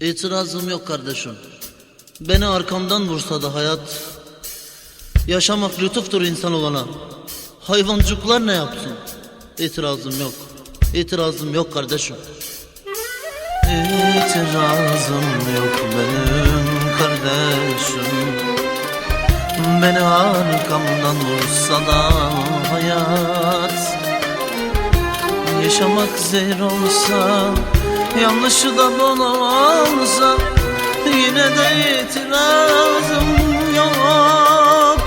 İtirazım yok kardeşim. Beni arkamdan vursa da hayat. Yaşamak lütuftur insan olana. Hayvancıklar ne yapsın? İtirazım yok. İtirazım yok kardeşim. İtirazım yok benim kardeşim. Beni arkamdan vursa da hayat Yaşamak zehir olsa Yanlışı da bana olsa Yine de itirazım yok.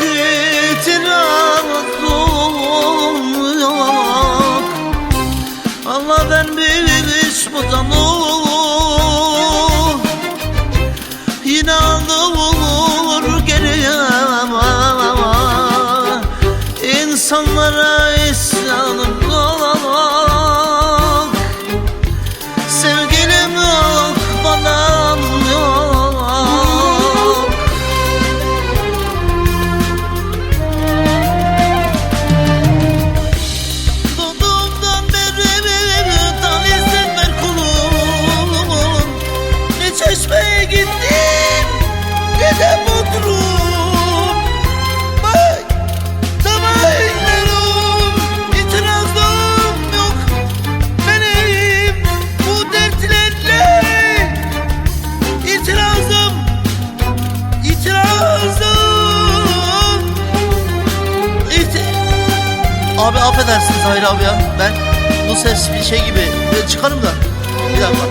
İtirazım yok. Allah ben bir iş budanım Yine alır geriye İnsanlara Abi affedersiniz Hayri abi ya. Ben bu ses bir şey gibi. Çıkarım da. Bir dakika